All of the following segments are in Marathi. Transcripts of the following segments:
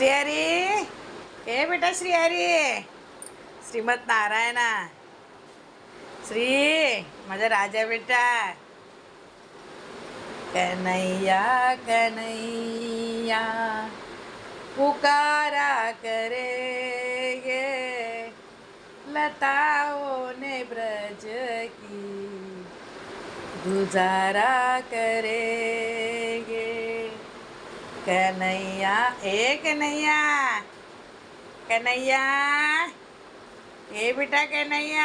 श्रीहरी. हे बेटा श्रीहरी. श्रीमत नारायणा. श्री माझा राजा बेटा. कन्हैया कन्हैया पुकारा करेगे. लताओं ने ब्रज की गुजारा करेगे. कन्हैया ए कन्हैया कन्हैया ए बेटा कन्हैया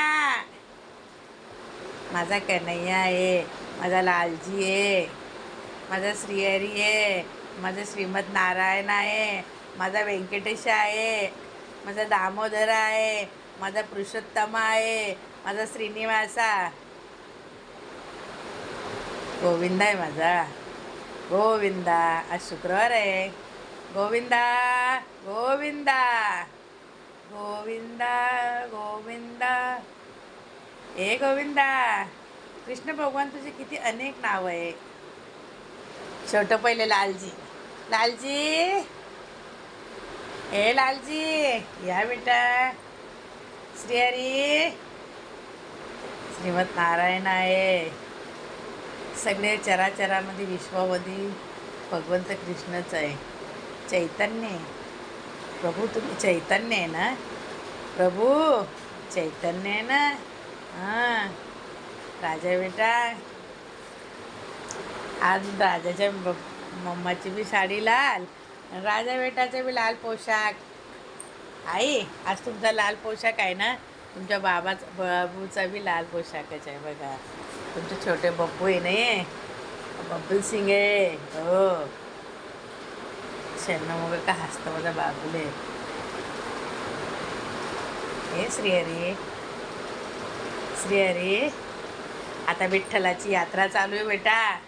माझा कन्हैया आहे माझा लालजी आहे माझा श्रीहरी आहे माझा श्रीमद नारायण आहे माझा व्यंकटेश आहे माझा दामोदर आहे माझा पुरुषोत्तम आहे माझा श्रीनिवासा. गोविंद आहे माझा. गोविंदा आज शुक्रवार आहे. गोविंदा गोविंदा गोविंदा गोविंदा. ए गोविंदा कृष्ण भगवान तुझे किती अनेक नाव आहे. छोटं पहिले लालजी. लालजी ए लालजी या बेटा. श्रीहरी श्रीमत नारायण आहे. सगळे चराचरामध्ये विश्वामध्ये भगवंत कृष्णच आहे. चैतन्य प्रभू तुम्ही चैतन्य आहे ना? प्रभू चैतन्य आहे ना? हां. राजा बेटा. आज राजाच्या मम्माची बी साडी लाल. राजा बेटाचा बी लाल पोशाख. आई आज तुमचा लाल पोशाख आहे ना? तुमच्या बाबाचा बाबूचा बी लाल पोशाखच आहे बघा. तुमचे छोटे बप्पू आहे नाही बब्बल सिंग आहे. हो. शन्न मग का हसतं माझा बाबूले. हे श्रीहरी. श्रीहरी. आता विठ्ठलाची यात्रा चालू आहे बेटा.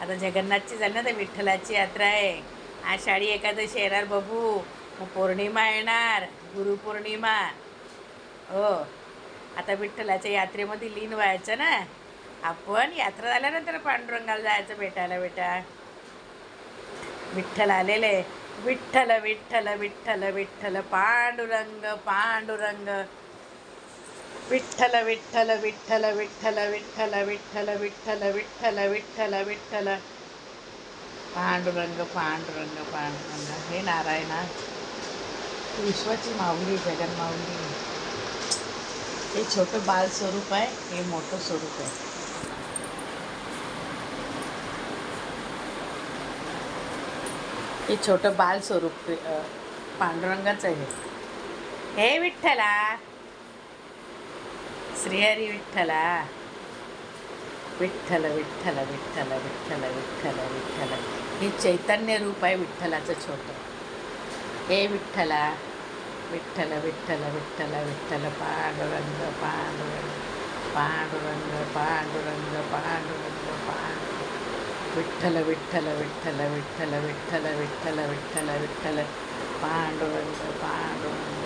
आता जगन्नाथची झाली ना तर विठ्ठलाची यात्रा आहे. आषाढी एकादशी येणार बघू. मग पौर्णिमा येणार. गुरुपौर्णिमा. हो. आता विठ्ठलाच्या यात्रेमध्ये लीन व्हायचं ना आपण यात्रा झाल्यानंतर पांडुरंगाला जायचं भेटायला बेटा विठ्ठल आलेले विठ्ठल विठ्ठल विठ्ठल विठ्ठल पांडुरंग पांडुरंग विठ्ठल विठ्ठल विठ्ठल विठ्ठल विठ्ठल विठ्ठल विठ्ठल विठ्ठल विठ्ठल विठ्ठल पांडुरंग पांडुरंग पांडुरंग हे नारायणा विश्वाची माऊली जगन हे छोटं बाल स्वरूप आहे हे मोठं स्वरूप आहे. हे छोटं बाल स्वरूप अ, पांडुरंगाचं आहे हे. विठ्ठला! श्रीहरी विठ्ठला! विठ्ठल विठ्ठल विठ्ठल विठ्ठल विठ्ठल विठ्ठल. हे चैतन्य रूप आहे विठ्ठलाचं छोटं. हे विठ्ठला! विठ्ठल विठ्ठल विठ्ठल विठ्ठल पांडुरंग पांडुरंग पांडुरंग पांडुरंग पांडुरंग पांडुरंग विठ्ठल विठ्ठल विठ्ठल विठ्ठल विठ्ठल विठ्ठल विठ्ठल विठ्ठल पांडुरंग पांडुरंग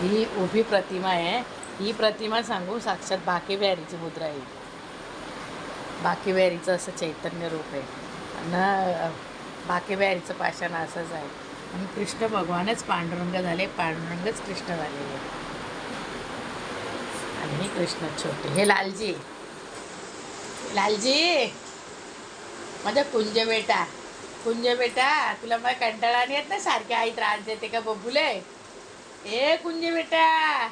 ही उभी प्रतिमा आहे ही प्रतिमा सांगू साक्षात बाकेबिहारीची मुद्रा आहे बाकेबिहारीचं असं चैतन्य रूप आहे आणि बाकेबिहारीचं पाषाण असंच आहे आणि कृष्ण भगवानच पांडुरंग झाले पांडुरंगच कृष्ण झालेले आणि हे कृष्ण छोटे. हे लालजी. लालजी! माझा कुंज बेटा. कुंज बेटा तुला मला कंटाळा नाही येत ना सारखे आई त्रास देते का बबूले? ए कुंज बेटा!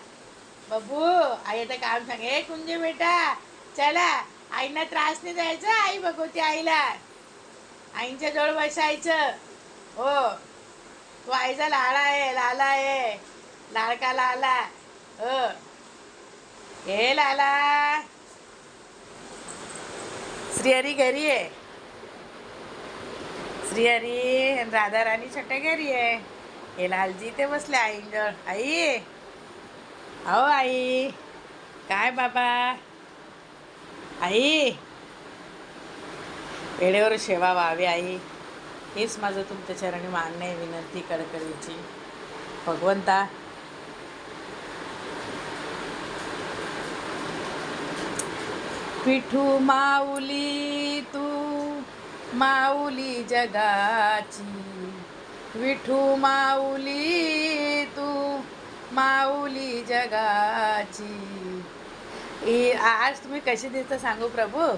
बबू आई आता काम सांग. ए कुंज बेटा! चला. आईना त्रास नाही द्यायचा आई बघवते आईला. आईच्या जवळ बसायचं. हो. तू आईचा लाडा आहे लाला आहे. लाडका लाला. अ हे लाला. श्रीहरी घरी आहे. श्रीहरी राधा राणी छोट्या घरी आहे. हे लालजी ते बसले आईंजळ आई. अहो आई. काय बाबा? आई. वेळेवर सेवा व्हावी आई. हेच माझं तुमच्या चरणी मान्य आहे विनंती कडकडीची. भगवंता. पिठू माऊली तू माऊली जगाची. विठू माऊली तू माऊली जगाची. आज तुम्ही कशी दिसता सांगू प्रभू?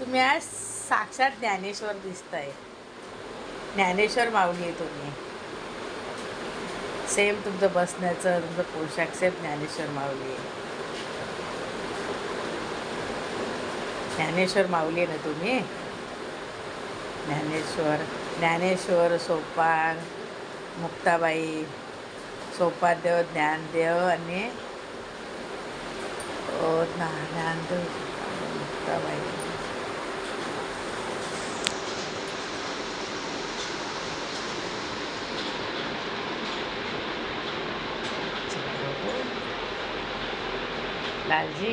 तुम्ही आज साक्षात ज्ञानेश्वर दिसताय. ज्ञानेश्वर माऊली आहे तुम्ही. सेम तुमचं बसण्याचं तुमचं पोशाख सेम ज्ञानेश्वर माऊली आहे. ज्ञानेश्वर माऊली आहे ना तुम्ही? ज्ञानेश्वर ज्ञानेश्वर सोपान मुक्ताबाई सोपादेव ज्ञानदेव आणि ज्ञानदेव मुक्ताबाई. लालजी